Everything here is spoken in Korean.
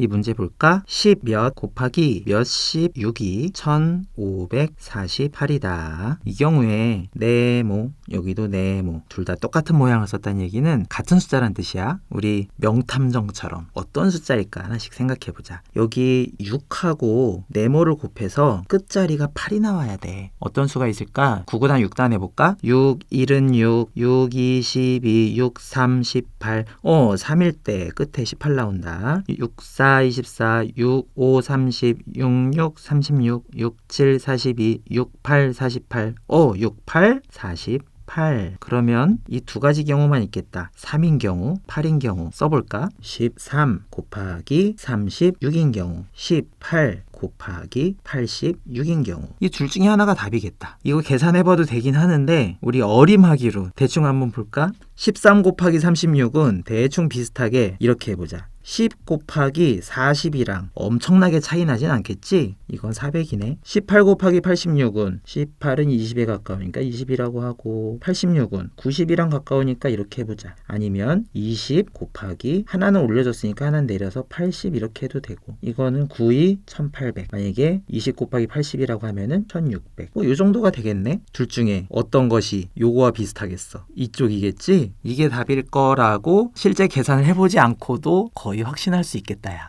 이 문제 볼까? 10 몇 곱하기 몇십 6이 1548이다. 이 경우에 네모, 여기도 네모, 둘 다 똑같은 모양을 썼다는 얘기는 같은 숫자란 뜻이야. 우리 명탐정처럼 어떤 숫자일까 하나씩 생각해 보자. 여기 6하고 네모를 곱해서 끝자리가 8이 나와야 돼. 어떤 수가 있을까? 9구단 6단 해볼까? 6, 1은 6, 6, 2, 12, 6, 3, 18. 어, 3일 때 끝에 18 나온다. 6, 4, 24, 6, 5, 30, 6, 6, 36, 6, 7, 42, 6, 8, 48. 어, 6, 8, 48. 그러면 이 두 가지 경우만 있겠다. 3인 경우, 8인 경우 써볼까? 13 곱하기 36인 경우, 18 곱하기 86인 경우. 이 둘 중에 하나가 답이겠다. 이거 계산해봐도 되긴 하는데, 우리 어림하기로 대충 한번 볼까? 13 곱하기 36은 대충 비슷하게 이렇게 해보자. 10 곱하기 40이랑 엄청나게 차이 나진 않겠지? 이건 400이네. 18 곱하기 86은 18은 20에 가까우니까 20이라고 하고 86은 90이랑 가까우니까 이렇게 해보자. 아니면 20 곱하기 하나는 올려줬으니까 하나는 내려서 80 이렇게 해도 되고 이거는 9이 1800 만약에 20 곱하기 80이라고 하면은 1600뭐요 정도가 되겠네. 둘 중에 어떤 것이 요거와 비슷하겠어? 이쪽이겠지? 이게 답일 거라고 실제 계산을 해보지 않고도 거의 확신할 수 있겠다 야.